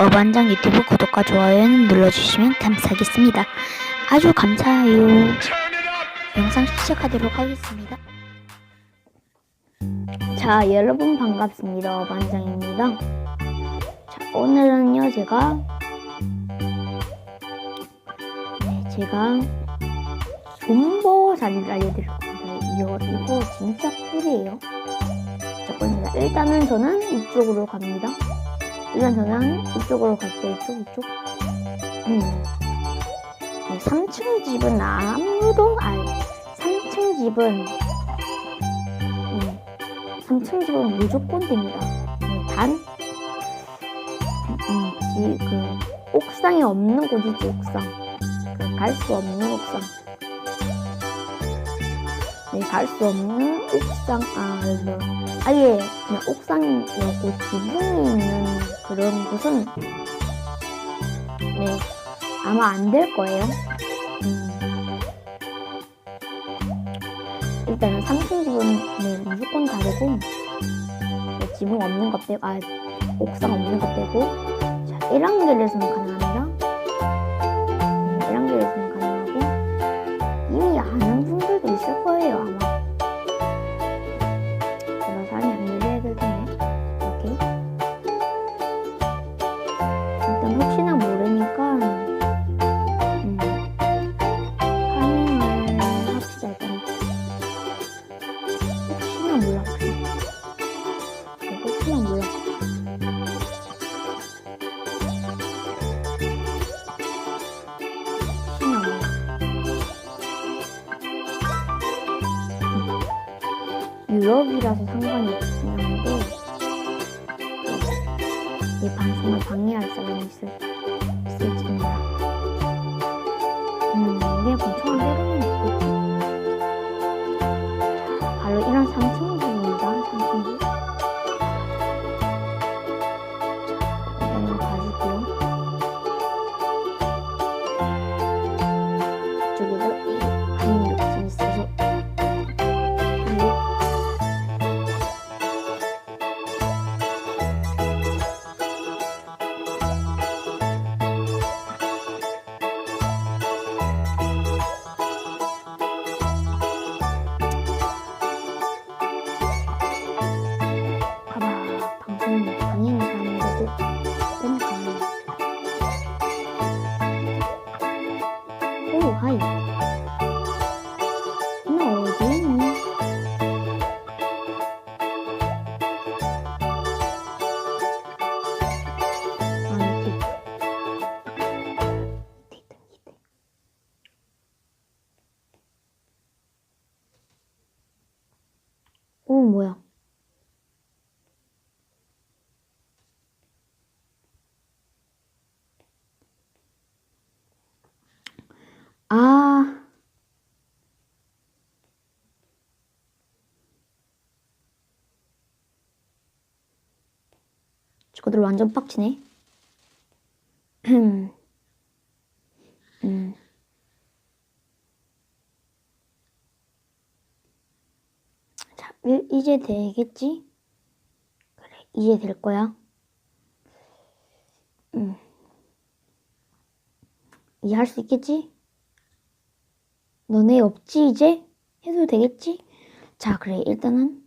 어반장 유튜브 구독과 좋아요는 눌러주시면 감사하겠습니다. 아주 감사해요. 영상 시작하도록 하겠습니다. 자, 여러분 반갑습니다. 어반장입니다. 자, 오늘은요, 제가 네, 제가 존버 자리를 알려드릴 겁니다. 이거, 이거 진짜 꿀이에요. 자. 일단은 저는 이쪽으로 갑니다. 일단 저는 이쪽으로 갈게요. 이쪽, 이쪽. 음. 네, 3층 집은 아무도, 아니, 3층 집은, 음, 3층 집은 무조건 됩니다. 네, 단, 음, 지, 그, 옥상이 없는 곳이지, 옥상. 그, 갈 수 없는 옥상. 네, 갈수 없는 옥상, 아, 그래서, 아예 그냥 옥상이었고 지붕이 있는 그런 곳은 네 아마 안 될 거예요. 음. 일단은 3층 집은 네 무조건 다르고 네, 지붕 없는 것 빼고 아 옥상 없는 것 빼고 자 1단계에서는 가능합니다. 혹시나 몰라 혹시나 몰라 유럽이라서 상관이 없긴 한데 이 방송을 방해할 사람이 있을, 있 오 뭐야 아. 저거들 완전 빡치네. 음. 음. 자, 이- 이제 되겠지? 그래, 이제 될 거야. 음. 이제 할수 있겠지? 너네 없지 이제? 해도 되겠지? 자 그래 일단은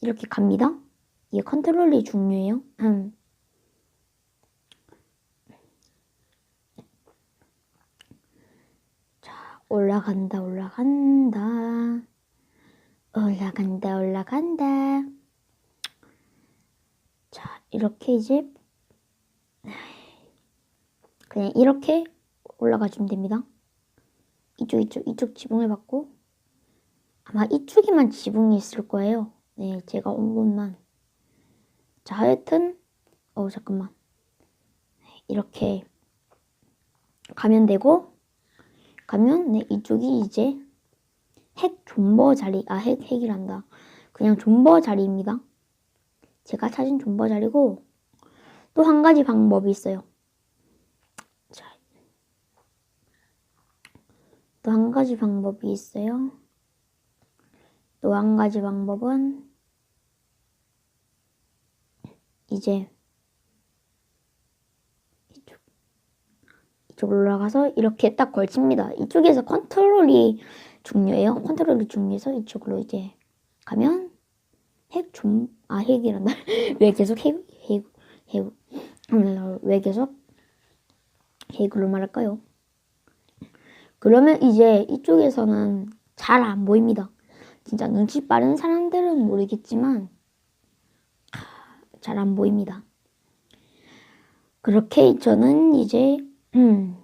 이렇게 갑니다 이게 컨트롤이 중요해요 음. 자 올라간다 올라간다 올라간다 올라간다 자 이렇게 이제 그냥 이렇게 올라가 주면 됩니다 이쪽 이쪽 이쪽 지붕을 받고 아마 이쪽에만 지붕이 있을 거예요. 네, 제가 온 곳만. 자, 하여튼 어 잠깐만 네, 이렇게 가면 되고 가면 네 이쪽이 이제 핵 존버 자리 아 핵 핵이란다. 그냥 존버 자리입니다. 제가 찾은 존버 자리고 또 한 가지 방법이 있어요. 또한 가지 방법이 있어요. 또 한 가지 방법은 이제 이쪽으로 올라가서 이렇게 딱 걸칩니다. 이쪽에서 컨트롤이 중요해요. 컨트롤이 중요해서 이쪽으로 이제 가면 핵 좀, 아, 핵이란다. 왜 계속 핵, 핵, 핵, 음, 왜 계속 핵으로 말할까요? 그러면 이제 이쪽에서는 잘 안 보입니다. 진짜 눈치 빠른 사람들은 모르겠지만 잘 안 보입니다. 그렇게 저는 이제 음,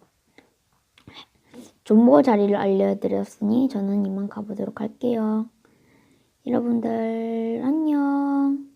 존버 자리를 알려드렸으니 저는 이만 가보도록 할게요. 여러분들 안녕.